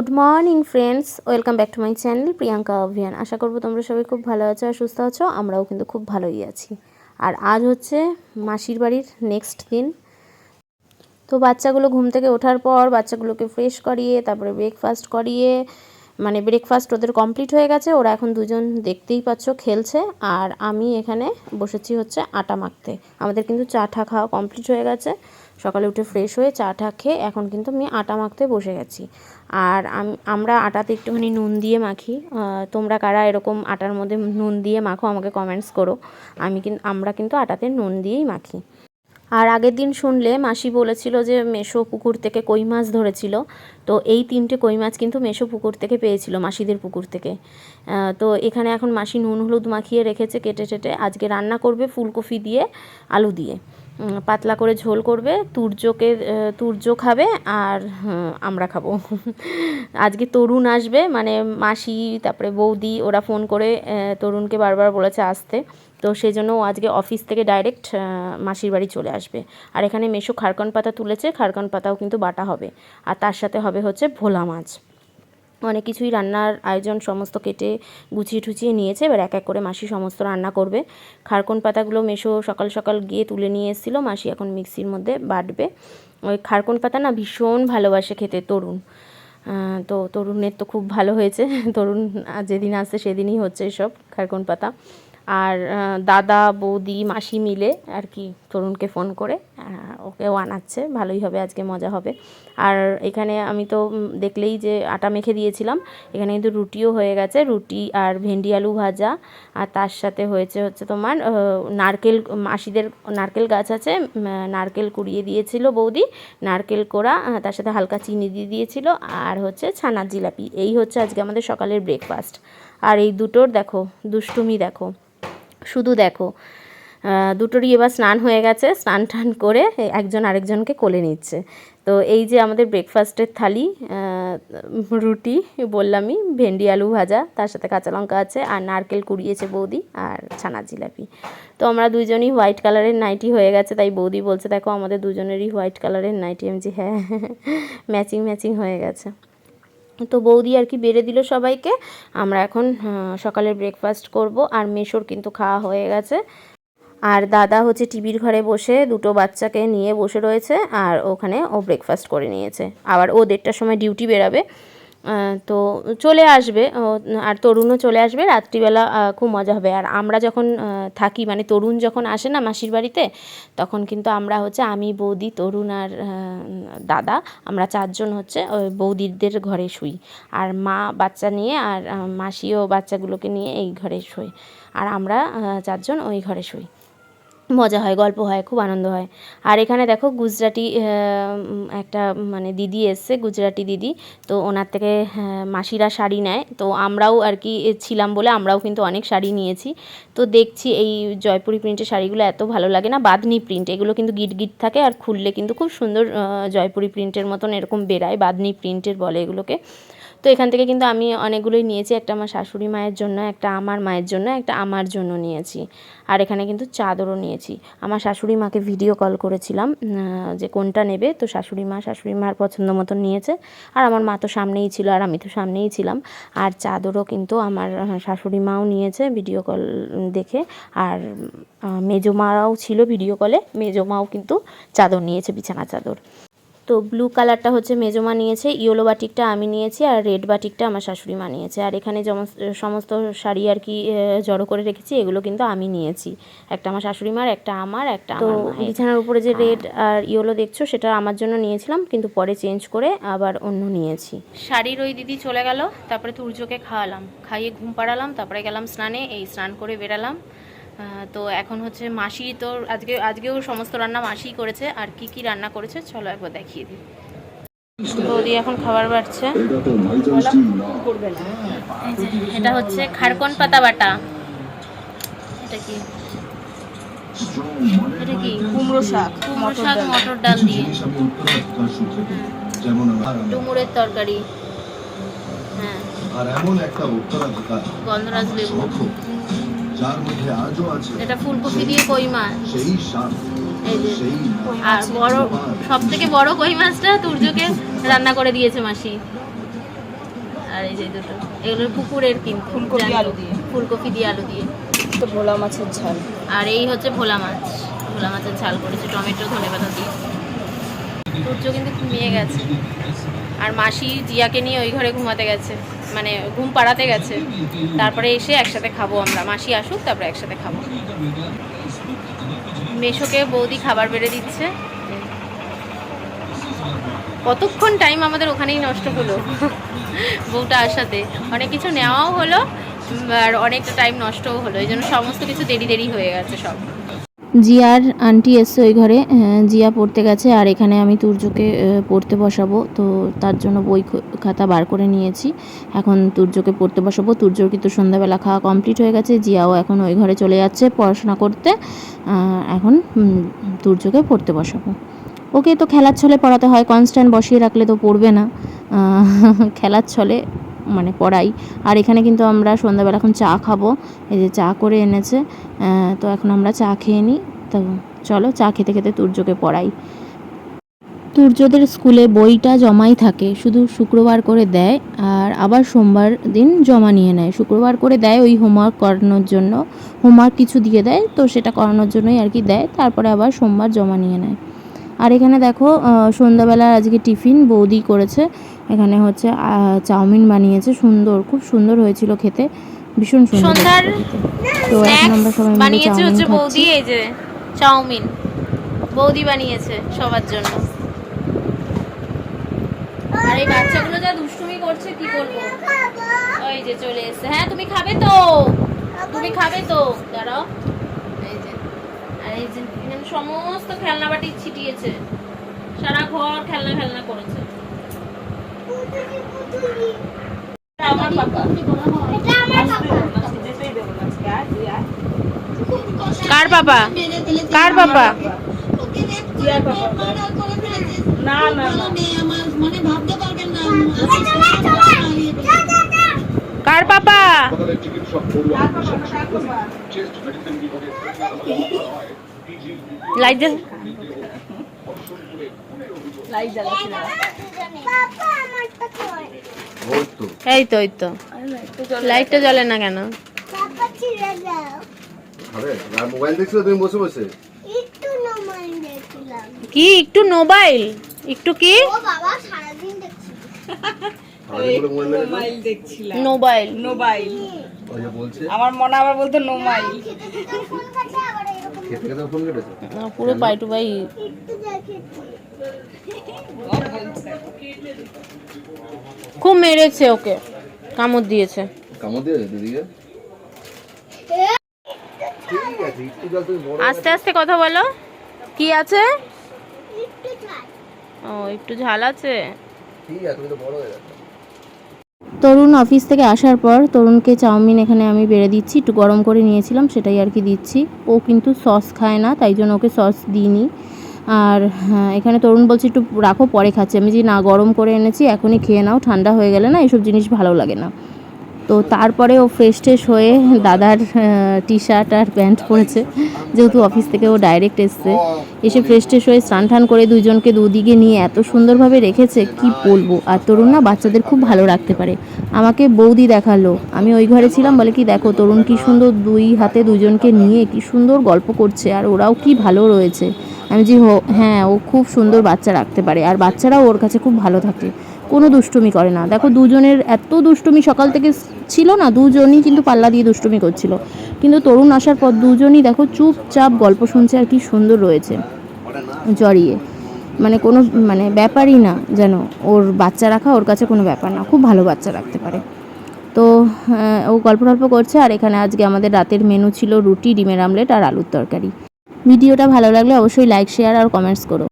Good morning friends, welcome back to my channel Priyanka Abhiyan. আশা করব তোমরা সবাই খুব ভালো আছো আর সুস্থ আছো, আমরাও কিন্তু খুব ভালোই আছি। আর আজ হচ্ছে মাসির বাড়ির নেক্সট দিন। তো বাচ্চাগুলো ঘুম থেকে ওঠার পর বাচ্চাগুলোকে ফ্রেশ করিয়ে, তারপরে ব্রেকফাস্ট করিয়ে মানে ব্রেকফাস্ট ওদের কমপ্লিট হয়ে গেছে, ওরা এখন দুজন দেখতেই পাচ্ছ খেলছে। আর আমি এখানে বসেছি হচ্ছে আটা মাখতে। আমাদের কিন্তু চা টা খাওয়া কমপ্লিট হয়ে গেছে। সকালে উঠে ফ্রেশ হয়ে চা টা খেয়ে এখন কিন্তু আমি আটা মাখতে বসে গেছি। আর আম- আমরা আটাতে একটুখানি নুন দিয়ে মাখি। তোমরা কারা এরকম আটার মধ্যে নুন দিয়ে মাখো আমাকে কমেন্টস করো। আমি কিন্তু আমরা কিন্তু আটাতে নুন দিয়েই মাখি। আর আগের দিন শুনলে মাসি বলেছিল যে মেশো পুকুর থেকে কই মাছ ধরেছিল। তো এই তিনটে কই মাছ কিন্তু মেশো পুকুর থেকে পেয়েছিল, মাসিদের পুকুর থেকে। তো এখানে এখন মাসি নুন হলুদ মাখিয়ে রেখেছে কেটে টেটে আজকে রান্না করবে ফুলকপি দিয়ে, আলু দিয়ে। পাতলা করে ঝোল করবে তুর্যকে তুর্য খাবে আর আমরা খাব। আজকে তরুণ আসবে মানে মাসি, তারপরে বৌদি, ওরা ফোন করে তরুণকে বারবার বলেছে আসতে। তো সেই জন্য ও আজকে অফিস থেকে ডাইরেক্ট মাসির বাড়ি চলে আসবে। আর এখানে মেশো খারকন পাতা তুলেছে, খারকন পাতাও কিন্তু বাটা হবে। আর তার সাথে হবে হচ্ছে ভোলা মাছ। অনেক কিছুই রান্নার আয়োজন সমস্ত কেটে গুছিয়ে ঠুচিয়ে নিয়েছে। এবার এক এক করে মাসি সমস্ত রান্না করবে। খারকন পাতাগুলো মেশো, সকাল সকাল গিয়ে তুলে নিয়ে এসেছিল। মাসি এখন মিক্সির মধ্যে বাটবে। ওই খারকন পাতা না ভীষণ ভালোবাসে খেতে তরুণ। তো তরুণের তো খুব ভালো হয়েছে। তরুণ যেদিন আসছে সেদিনই হচ্ছে এসব খারকন পাতা। আর দাদা, বৌদি, মাসি মিলে আর কি তরুণকে ফোন করে ওকেও আনাচ্ছে, ভালোই হবে, আজকে মজা হবে। আর এখানে আমি তো দেখলেই যে আটা মেখে দিয়েছিলাম, এখানে কিন্তু রুটিও হয়ে গেছে, রুটি আর ভেন্ডি আলু ভাজা। আর তার সাথে হয়েছে হচ্ছে তোমার নারকেল, মাসিদের নারকেল গাছ আছে নারকেল কুড়িয়ে দিয়েছিল বৌদি, নারকেল কোড়া তার সাথে হালকা চিনি দিয়ে দিয়েছিল, আর হচ্ছে ছানার জিলাপি। এই হচ্ছে আজকে আমাদের সকালের ব্রেকফাস্ট আর এই দুটোর দেখো দুষ্টুমি দেখো শুধু দেখো দুটোরই এবার স্নান হয়ে গেছে স্নান টান করে একজন আরেকজনকে কোলে নিচ্ছে তো এই যে আমাদের ব্রেকফাস্টের থালি রুটি বললামই ভেন্ডি আলু ভাজা তার সাথে কাঁচা লঙ্কা আছে আর নারকেল কুড়িয়েছে বৌদি আর ছানা জিলাপি তো আমরা দুজনই হোয়াইট কালারের নাইটি হয়ে গেছে তাই বৌদি বলছে দেখো আমাদের দুজনেরই হোয়াইট কালারের নাইটি আমি যে হ্যাঁ ম্যাচিং ম্যাচিং হয়ে গেছে তো বৌদি আর কি বেড়ে দিল সবাইকে। আমরা এখন সকালের ব্রেকফাস্ট করব আর মেশোর কিন্তু খাওয়া হয়ে গেছে। আর দাদা হচ্ছে টিভির ঘরে বসে দুটো বাচ্চাকে নিয়ে বসে রয়েছে আর ওখানে ও ব্রেকফাস্ট করে নিয়েছে। আবার ও দেড়টার সময় ডিউটি বেরাবে। তো চলে আসবে আর তরুণও চলে আসবে, রাত্রিবেলা খুব মজা হবে। আর আমরা যখন থাকি মানে তরুণ যখন আসে না মাসির বাড়িতে, তখন কিন্তু আমরা হচ্ছে, আমি, বৌদি, তরুণ আর দাদা, আমরা চারজন হচ্ছে ওই বৌদিদের ঘরে শুই। আর মা বাচ্চা নিয়ে আর মাসিও বাচ্চাগুলোকে নিয়ে এই ঘরে শুই আর আমরা চারজন ওই ঘরে শুই। মজা হয় গল্প হয় খুব আনন্দ হয়। আর এখানে দেখো গুজরাটি একটা মানে দিদি এসছে গুজরাটি দিদি। তো ওনার থেকে আহ, মাসিরা শাড়ি নেয়। তো আমরাও আর কি ছিলাম বলে আমরাও কিন্তু অনেক শাড়ি নিয়েছি। তো দেখছি এই জয়পুরি প্রিন্টের শাড়িগুলো এত ভালো লাগে না বাঁধনি প্রিন্ট এগুলো কিন্তু গিট গিট থাকে আর খুললে কিন্তু খুব সুন্দর জয়পুরি প্রিন্টের মতন এরকম বেরায় বাঁধনি প্রিন্টের বলে এগুলোকে। তো এখান থেকে কিন্তু আমি অনেকগুলোই নিয়েছি। একটা আমার শাশুড়ি মায়ের জন্য, একটা আমার মায়ের জন্য, একটা আমার জন্য নিয়েছি। আর এখানে কিন্তু চাদরও নিয়েছি। আমার শাশুড়ি মাকে ভিডিও কল করেছিলাম যে কোনটা নেবে। তো শাশুড়ি মা, শাশুড়ি মার পছন্দ মতন নিয়েছে। আর আমার মা তো সামনেই ছিল আর আমি তো সামনেই ছিলাম। আর চাদরও কিন্তু আমার শাশুড়ি মাও নিয়েছে ভিডিও কল দেখে। আর মেজো মারাও ছিল ভিডিও কলে মেজো মাও কিন্তু চাদর নিয়েছে, বিছানা চাদর। তো ব্লু কালারটা হচ্ছে মেজমা নিয়েছে ইয়েলো বাটিকটা আমি নিয়েছি আর রেড বাটিকটা আমার শাশুড়ি মা নিয়েছে। আর এখানে যেমন- সমস্ত শাড়ি আর কি জড়ো করে রেখেছি এগুলো কিন্তু আমি নিয়েছি। একটা আমার শাশুড়ি মার একটা আমার একটা তো বিছানার উপরে যে রেড আর ইয়েলো দেখছ সেটা আমার জন্য নিয়েছিলাম কিন্তু পরে চেঞ্জ করে আবার অন্য নিয়েছি। শাড়ির ওই দিদি চলে গেল তারপরে তুর্যকে খাওয়ালাম। খাইয়ে ঘুম পাড়ালাম তারপরে গেলাম স্নানে এই স্নান করে বেরালাম তো এখন হচ্ছে মাসি তো আজকে আজকেও সমস্ত রান্না মাসিই করেছে। আর কি কি রান্না করেছে চলো একবার দেখিয়ে দিই। বৌদি এখন খাবার বাড়ছে। এটা হচ্ছে খারকন পাতা বাটা। এটা কি? এটা কি? কুমড়ো শাক কুমড়ো শাক মটর ডাল দিয়ে। ডুমুরের তরকারি। হ্যাঁ। আর এমন একটা উত্তরাধিকার। গন্ধরাজ লেবু। যার মধ্যে আজও আছে এটা ফুলকপি দিয়ে কই মাছ। সেই স্বাদ আর বড় সব থেকে বড় কই মাছটা তুর্যকে রান্না করে দিয়েছে মাসি। আর এই যে দুটো এগুলো পুকুরের কিন্তু ফুলকপি, আলু দিয়ে। ফুলকপি দিয়ে আলু দিয়ে। তো ভোলা মাছের ঝাল। আর এই হচ্ছে ভোলা মাছ ভোলা মাছের ঝাল করেছে টমেটো ধনে পাতা দিয়ে। সূর্য কিন্তু ঘুমিয়ে গেছে। আর মাসি জিয়াকে নিয়ে ওই ঘরে ঘুমাতে গেছে। মানে ঘুম পাড়াতে গেছে। তারপরে এসে একসাথে খাব আমরা। মাসি আসুক, তারপরে একসাথে খাব। মেশোকে বৌদি খাবার বেড়ে দিচ্ছে। কতক্ষণ টাইম আমাদের ওখানেই নষ্ট হলো। বউটা আসাতে। অনেক কিছু নেওয়াও হলো আর অনেকটা টাইম নষ্টও হলো। এই জন্য সমস্ত কিছু দেরি দেরি হয়ে গেছে সব। জিয়ার আন্টি এসছে ওই ঘরে জিয়া পড়তে গেছে আর এখানে আমি তুর্যকে পড়তে বসাবো। তো তার জন্য বই খাতা বার করে নিয়েছি। এখন তুর্যকে পড়তে বসাবো। তুর্যর কিন্তু সন্ধ্যাবেলা খাওয়া কমপ্লিট হয়ে গেছে। জিয়াও এখন ওই ঘরে চলে যাচ্ছে পড়াশোনা করতে। এখন তুর্যকে পড়তে বসাবো। ওকে তো খেলার ছলে পড়াতে হয়। কনস্ট্যান্ট বসিয়ে রাখলে তো পড়বে না। খেলার ছলে মানে পড়াই আর এখানে কিন্তু আমরা সন্ধ্যাবেলা এখন চা খাব। এই যে চা করে এনেছে তো এখন আমরা চা খেয়ে নিই। তো চলো চা খেতে খেতে তুর্যকে পড়াই। তুর্যদের স্কুলে বইটা জমাই থাকে, শুধু শুক্রবার করে দেয় আর আবার সোমবার দিন জমা নিয়ে নেয়। শুক্রবার করে দেয় ওই হোমওয়ার্ক করানোর জন্য। হোমওয়ার্ক কিছু দিয়ে দেয়, তো সেটা করানোর জন্যই আর কি দেয়। তারপরে আবার সোমবার জমা নিয়ে নেয়। আর এখানে দেখো আহ, সন্ধ্যাবেলা আজকে টিফিন বৌদি করেছে। এখানে হচ্ছে চাউমিন বানিয়েছে সুন্দর খুব সুন্দর হয়েছিল খেতে ভীষণ সুন্দর। তো এখন আমরা সবাই মিলে বানিয়েছে চাউমিন হচ্ছে বৌদি এই যে চাউমিন। বৌদি বানিয়েছে সবার জন্য। আর এই বাচ্চাগুলো যা দুষ্টুমি করছে কি করব? ওই যে চলে এসছে। হ্যাঁ তুমি খাবে তো। তুমি খাবে তো। দাঁড়াও এই যে আর এই যে এখানে সমস্ত খেলনা বাটি ছিটিয়েছে। সারা ঘর খেলনা খেলনা করেছে। আমার পাপা। কার বাবা কার বাবা। পাপা? না না না। কার পাপা? লাইট জ্বাল লাইট জ্বালাচ্ছি ওই তো এই তো। এই তো লাইটটা জ্বলে না কেন? আরে আর মোবাইল দেখছিলে তুমি বসে বসে? কি একটু মোবাইল একটু কি? ও বাবা সারাদিন দেখছি? মোবাইল বলছে? আমার মনে আবার বলতো নোমাইল পুরো পাই টু পাই খুব মেরেছে ওকে কামড় দিয়েছে। কামড় দিয়েছে দিদিকে? আস্তে আস্তে কথা বলো। কি আছে? ও একটু ঝাল আছে। ঠিক আছে তুমি তো বড় হয়ে যাচ্ছে। তরুণ অফিস থেকে আসার পর তরুণকে চাউমিন এখানে আমি বেড়ে দিচ্ছি। একটু গরম করে নিয়েছিলাম সেটাই আর কি দিচ্ছি। ও কিন্তু সস খায় না তাই জন্য ওকে সস দিইনি। আর হ্যাঁ, এখানে তরুণ বলছে একটু রাখো পরে খাচ্ছে। আমি যে না গরম করে এনেছি এখনই খেয়ে নাও ঠান্ডা হয়ে গেলে না এসব জিনিস ভালো লাগে না। তো তারপরে ও ফ্রেশ ট্রেশ হয়ে দাদার টি শার্ট আর প্যান্ট পরেছে। যেহেতু অফিস থেকে ও ডাইরেক্ট এসছে। এসে ফ্রেশ ট্রেশ হয়ে স্নান টান করে দুজনকে দুদিকে নিয়ে এত সুন্দরভাবে রেখেছে, কি বলব? আর তরুণ না বাচ্চাদের খুব ভালো রাখতে পারে। আমাকে বৌদি দেখাল। আমি ওই ঘরে ছিলাম, বলে কি, দেখো, তরুণ কি সুন্দর দুই হাতে দুজনকে নিয়ে কি সুন্দর গল্প করছে, আর ওরাও কি ভালো রয়েছে। আমি যে হ্যাঁ ও খুব সুন্দর বাচ্চা রাখতে পারে। আর বাচ্চারাও ওর কাছে খুব ভালো থাকে। কোনো দুষ্টুমি করে না। দেখো দুজনের এত দুষ্টুমি সকাল থেকে ছিল না, দুজনই কিন্তু পাল্লা দিয়ে দুষ্টুমি করছিল। কিন্তু তরুণ আসার পর দুজনই দেখো চুপচাপ গল্প শুনছে আর কি সুন্দর রয়েছে। জড়িয়ে। মানে কোনো মানে ব্যাপারই না যেন ওর বাচ্চা রাখা ওর কাছে কোনো ব্যাপার না। খুব ভালো বাচ্চা রাখতে পারে। তো ও গল্প টল্প করছে আর এখানে আজকে আমাদের রাতের মেনু ছিল রুটি, ডিমের আমলেট আর আলুর তরকারি। ভিডিওটা ভালো লাগলে অবশ্যই লাইক শেয়ার আর কমেন্টস করো।